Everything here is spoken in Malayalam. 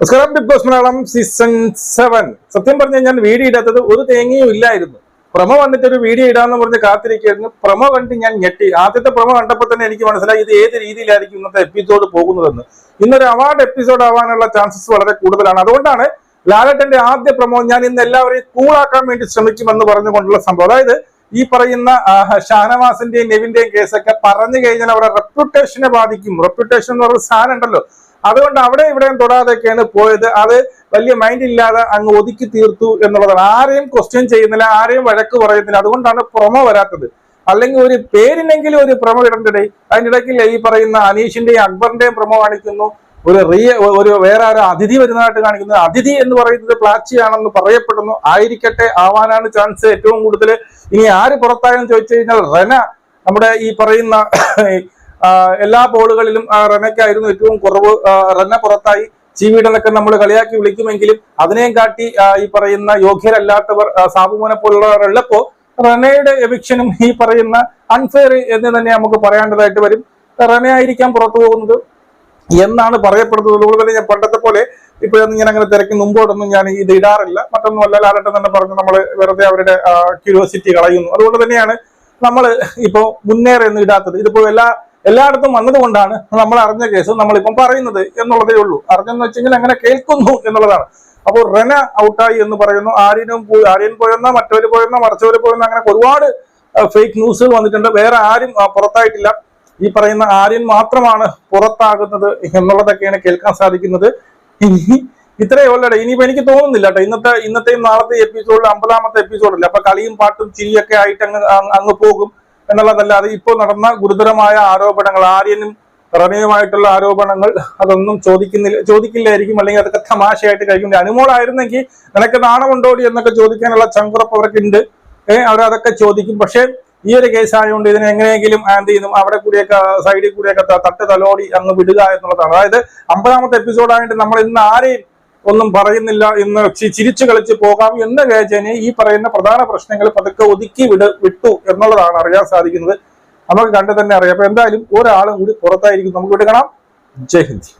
നമസ്കാരം Big Boss Malayalam season seven സത്യം പറഞ്ഞു കഴിഞ്ഞാൽ വീഡിയോ ഇടാത്തത് ഒരു തേങ്ങയും ഇല്ലായിരുന്നു. പ്രമ വന്നിട്ട് ഒരു വീഡിയോ ഇടാന്ന് പറഞ്ഞ് കാത്തിരിക്കുകയായിരുന്നു. പ്രമ കണ്ട് ഞാൻ ഞെട്ടി. ആദ്യത്തെ പ്രമ കണ്ടപ്പോൾ തന്നെ എനിക്ക് മനസ്സിലായി ഇത് ഏത് രീതിയിലായിരിക്കും ഇന്നത്തെ എപ്പിസോഡ് പോകുന്നതെന്ന്. ഇന്നൊരു അവാർഡ് എപ്പിസോഡ് ആവാനുള്ള ചാൻസസ് വളരെ കൂടുതലാണ്. അതുകൊണ്ടാണ് ലാലട്ടന്റെ ആദ്യ പ്രമോ ഞാൻ ഇന്ന് എല്ലാവരെയും കൂളാക്കാൻ വേണ്ടി ശ്രമിക്കുമെന്ന് പറഞ്ഞുകൊണ്ടുള്ള സംഭവം. അതായത് ഈ പറയുന്ന ഷാനവാസിന്റെയും നെവിന്റെയും കേസൊക്കെ പറഞ്ഞു കഴിഞ്ഞാൽ അവരുടെ റെപ്യൂട്ടേഷനെ ബാധിക്കും. റെപ്യൂട്ടേഷൻ എന്ന് പറയുന്ന സാധനം ഉണ്ടല്ലോ. അതുകൊണ്ട് അവിടെ ഇവിടെയും തൊടാതെയൊക്കെയാണ് പോയത്. അത് വലിയ മൈൻഡ് ഇല്ലാതെ അങ്ങ് ഒതുക്കി തീർത്തു എന്നുള്ളതാണ്. ആരെയും ക്വസ്റ്റ്യൻ ചെയ്യുന്നില്ല ആരെയും വഴക്ക് പറയുന്നില്ല. അതുകൊണ്ടാണ് പ്രൊമോ വരാത്തത്. അല്ലെങ്കിൽ ഒരു പേരിനെങ്കിലും ഒരു പ്രൊമോ ഇടണ്ടേ അതിന്റെ ഇടയ്ക്കില്ല ഈ പറയുന്ന അനീഷിന്റെയും അക്ബറിന്റെയും പ്രൊമോ കാണിക്കുന്നു. ഒരു റിയ ഒരു വേറെ ഒരു അതിഥി വരുന്നതായിട്ട് കാണിക്കുന്നു. അതിഥി എന്ന് പറയുന്നത് പ്ലാച്ചിയാണെന്ന് പറയപ്പെടുന്നു. ആയിരിക്കട്ടെ ആവാനാണ് ചാൻസ് ഏറ്റവും കൂടുതൽ. ഇനി ആര് പുറത്തായെന്ന് ചോദിച്ചു കഴിഞ്ഞാൽ റെന. നമ്മുടെ ഈ പറയുന്ന എല്ലാ ബോളുകളിലും ആ, റെനയ്ക്കായിരുന്നു ഏറ്റവും കുറവ്. റണ്ണ പുറത്തായി പുറത്തായി വീടനൊക്കെ നമ്മൾ കളിയാക്കി വിളിക്കുമെങ്കിലും അതിനെയും കാട്ടി ഈ പറയുന്ന യോഗ്യരല്ലാത്തവർ സാബുമോനെ പോലുള്ളവർ ഉള്ളപ്പോ റെനയുടെ എവിക്ഷനും ഈ പറയുന്ന അൺഫെയർ എന്ന് തന്നെ നമുക്ക് പറയേണ്ടതായിട്ട് വരും. റെന ആയിരിക്കാം പുറത്തു പോകുന്നത് എന്നാണ് പറയപ്പെടുന്നത്. അതുകൊണ്ട് തന്നെ ഞാൻ പണ്ടത്തെ പോലെ ഇപ്പോഴൊന്നും ഞാൻ അങ്ങനെ തിരക്കി മുമ്പോട്ടൊന്നും ഞാൻ ഇത് ഇടാറില്ല. മറ്റൊന്നും അല്ല ലാലട്ടൻ തന്നെ പറഞ്ഞു നമ്മൾ വെറുതെ അവരുടെ ക്യൂരിയോസിറ്റി കളയുന്നു. അതുകൊണ്ട് തന്നെയാണ് നമ്മൾ ഇപ്പോ മുന്നേറെ ഒന്നും ഇടാത്തത്. ഇതിപ്പോ എല്ലാ എല്ലായിടത്തും വന്നതുകൊണ്ടാണ് നമ്മൾ അറിഞ്ഞ കേസ് നമ്മളിപ്പം പറയുന്നത് എന്നുള്ളതേ ഉള്ളൂ. അറിഞ്ഞെന്ന് വെച്ചെങ്കിൽ അങ്ങനെ കേൾക്കുന്നു എന്നുള്ളതാണ്. അപ്പോൾ റെന ഔട്ടായി എന്ന് പറയുന്നു. ആര്യനും പോയി ആര്യൻ പോയെന്ന മറ്റവര് പോയെന്ന മറച്ചവര് പോയെന്ന അങ്ങനെ ഒരുപാട് ഫേക്ക് ന്യൂസുകൾ വന്നിട്ടുണ്ട്. വേറെ ആരും പുറത്തായിട്ടില്ല. ഈ പറയുന്ന ആര്യൻ മാത്രമാണ് പുറത്താകുന്നത് എന്നുള്ളതൊക്കെയാണ് കേൾക്കാൻ സാധിക്കുന്നത്. ഇനി ഇത്രയേ ഉള്ളടേ ഇനിയിപ്പോ എനിക്ക് തോന്നുന്നില്ല കേട്ടോ. ഇന്നത്തെ ഇന്നത്തെയും നാളത്തെ എപ്പിസോഡിൽ അമ്പതാമത്തെ എപ്പിസോഡില്ല അപ്പൊ കളിയും പാട്ടും ചിരിയൊക്കെ ആയിട്ട് അങ്ങ് അങ്ങ് പോകും. എന്നുള്ളതല്ലാതെ ഇപ്പോൾ നടന്ന ഗുരുതരമായ ആരോപണങ്ങൾ ആര്യനും റമിയുമായിട്ടുള്ള ആരോപണങ്ങൾ അതൊന്നും ചോദിക്കുന്നില്ല ചോദിക്കില്ലായിരിക്കും അല്ലെങ്കിൽ അതൊക്കെ തമാശയായിട്ട് കഴിക്കും അനുമോളായിരുന്നെങ്കിൽ നിനക്ക് നാണമുണ്ടോടി എന്നൊക്കെ ചോദിക്കാനുള്ള ചങ്കുറപ്പ് അവർക്ക് ഉണ്ട് ഏഹ് അവരതൊക്കെ ചോദിക്കും. പക്ഷേ ഈ ഒരു കേസ് ആയതുകൊണ്ട് ഇതിനെ എങ്ങനെയെങ്കിലും എന്ത് ചെയ്യുന്നു. അവിടെ കൂടിയൊക്കെ സൈഡിൽ കൂടിയൊക്കെ തട്ട് തലോടി അങ്ങ് വിടുക എന്നുള്ളതാണ്. അതായത് അമ്പതാമത്തെ എപ്പിസോഡായിട്ട് നമ്മൾ ഇന്ന് ആരെയും ഒന്നും പറയുന്നില്ല എന്ന് ചിരിച്ചു കളിച്ച് പോകാം എന്ന വ്യാജേനെ ഈ പറയുന്ന പ്രധാന പ്രശ്നങ്ങൾ പതുക്കെ ഒതുക്കി വിട് വിട്ടു എന്നുള്ളതാണ് അറിയാൻ സാധിക്കുന്നത്. നമുക്ക് കണ്ടു തന്നെ അറിയാം. അപ്പൊ എന്തായാലും ഒരാളും കൂടി പുറത്തായിരിക്കും. നമുക്ക് വിടുകണം കാണാം. ജയ് ഹിന്ദ്.